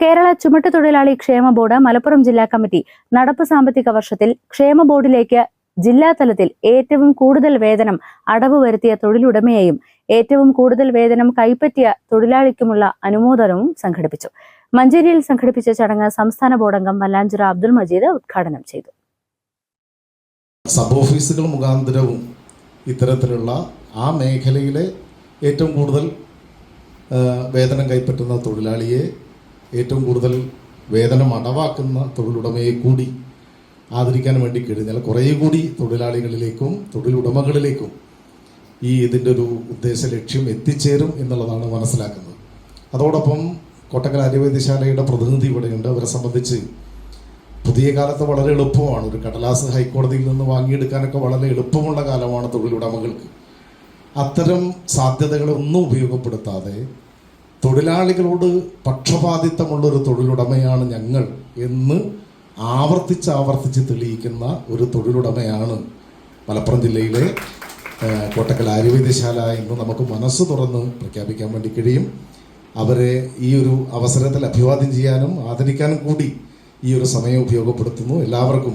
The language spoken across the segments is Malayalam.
കേരള ചുമട്ടുതൊഴിലാളി ക്ഷേമ ബോർഡ് മലപ്പുറം ജില്ലാ കമ്മിറ്റി നടപ്പ് സാമ്പത്തിക വർഷത്തിൽ ക്ഷേമ ബോർഡിലേക്ക് ജില്ലാ തലത്തിൽ ഏറ്റവും കൂടുതൽ വേതനം അടവ് വരുത്തിയ തൊഴിലുടമയെയും ഏറ്റവും കൂടുതൽ വേതനം കൈപ്പറ്റിയ തൊഴിലാളിക്കുമുള്ള അനുമോദനവും സംഘടിപ്പിച്ചു. മഞ്ചേരിയിൽ സംഘടിപ്പിച്ച ചടങ്ങ് സംസ്ഥാന ബോർഡംഗം വല്ലാഞ്ചുറ അബ്ദുൾ മജീദ് ഉദ്ഘാടനം ചെയ്തു. സബ് ഓഫീസുകൾ മുഖാന്തരവും ഇത്തരത്തിലുള്ള ആ മേഖലയിലെ ഏറ്റവും കൂടുതൽ വേതനം കൈപ്പറ്റുന്ന തൊഴിലാളിയെ ഏറ്റവും കൂടുതൽ വേതനം അടവാക്കുന്ന തൊഴിലുടമയെ കൂടി ആദരിക്കാൻ വേണ്ടി കഴിഞ്ഞാൽ കുറേ കൂടി തൊഴിലാളികളിലേക്കും തൊഴിലുടമകളിലേക്കും ഈ ഇതിന്റെ ഒരു ഉദ്ദേശ ലക്ഷ്യം എത്തിച്ചേരും എന്നുള്ളതാണ് മനസ്സിലാക്കുന്നത്. അതോടൊപ്പം കോട്ടക്കൽ ആര്യവൈദ്യശാലയുടെ പ്രതിനിധി ഇവിടെയുണ്ട്. അവരെ സംബന്ധിച്ച് പുതിയ കാലത്ത് വളരെ എളുപ്പമാണ്. ഒരു കടലാസ് ഹൈക്കോടതിയിൽ നിന്ന് വാങ്ങിയെടുക്കാനൊക്കെ വളരെ എളുപ്പമുള്ള കാലമാണ് തൊഴിലുടമകൾക്ക്. അത്തരം സാധ്യതകളൊന്നും ഉപയോഗപ്പെടുത്താതെ തൊഴിലാളികളോട് പക്ഷപാതിത്വമുള്ള ഒരു തൊഴിലുടമയാണ് ഞങ്ങൾ എന്ന് ആവർത്തിച്ച് ആവർത്തിച്ച് തെളിയിക്കുന്ന ഒരു തൊഴിലുടമയാണ് മലപ്പുറം ജില്ലയിലെ കോട്ടക്കൽ ആയുർവേദശാല എന്ന് നമുക്ക് മനസ്സ് തുറന്ന് പ്രഖ്യാപിക്കാൻ വേണ്ടി കഴിയും. അവരെ ഈ ഒരു അവസരത്തിൽ അഭിവാദ്യം ചെയ്യാനും ആദരിക്കാനും കൂടി ഈ ഒരു സമയം ഉപയോഗപ്പെടുത്തുന്നു. എല്ലാവർക്കും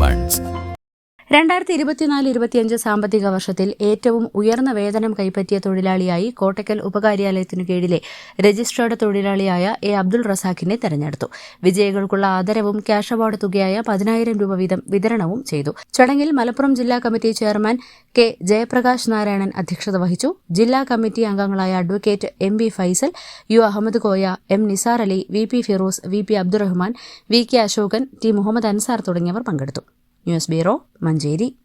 രണ്ടായിരത്തി ഇരുപത്തിനാല് ഇരുപത്തിയഞ്ച് സാമ്പത്തിക വർഷത്തിൽ ഏറ്റവും ഉയർന്ന വേതനം കൈപ്പറ്റിയ തൊഴിലാളിയായി കോട്ടക്കൽ ഉപകാര്യാലയത്തിനു കീഴിലെ രജിസ്ട്രേർഡ് തൊഴിലാളിയായ എ അബ്ദുൾ റസാഖിനെ തെരഞ്ഞെടുത്തു. വിജയികൾക്കുള്ള ആദരവും ക്യാഷ് അവാർഡ് തുകയായ പതിനായിരം രൂപ വീതം വിതരണവും ചെയ്തു. ചടങ്ങിൽ മലപ്പുറം ജില്ലാ committee chairman K Jayaprakash Narayanan അധ്യക്ഷത വഹിച്ചു. ജില്ലാ കമ്മിറ്റി അംഗങ്ങളായ advocate M B Faisal U Ahmed Koya M Nisar Ali V P Firoz V P Abdurahman V K Ashokan T Muhammad Ansar തുടങ്ങിയവർ പങ്കെടുത്തു. News bureau Manjeri.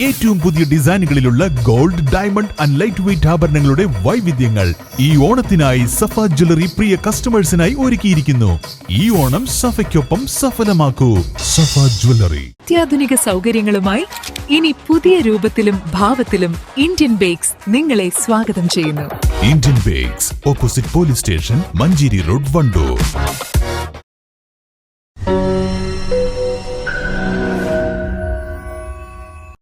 ഏറ്റവും പുതിയ ഡിസൈനുകളിലുള്ള gold diamond and light weight ആഭരണങ്ങളുടെ വൈവിധ്യങ്ങൾ ഈ ഓണത്തിനായി സഫ ജ്വല്ലറി പ്രിയ കസ്റ്റമേഴ്സിനായി ഒരുക്കിയിരിക്കുന്നു. ഈ ഓണം സഫയ്ക്കൊപ്പം സഫലമാക്കൂ. സഫ ജ്വല്ലറി. അത്യാധുനിക സൗകര്യങ്ങളുമായി ഇനി പുതിയ രൂപത്തിലും ഭാവത്തിലും ഇന്ത്യൻ ബേക്സ് നിങ്ങളെ സ്വാഗതം ചെയ്യുന്നു. Indian bakes opposite police station Manjeri road Wandoor.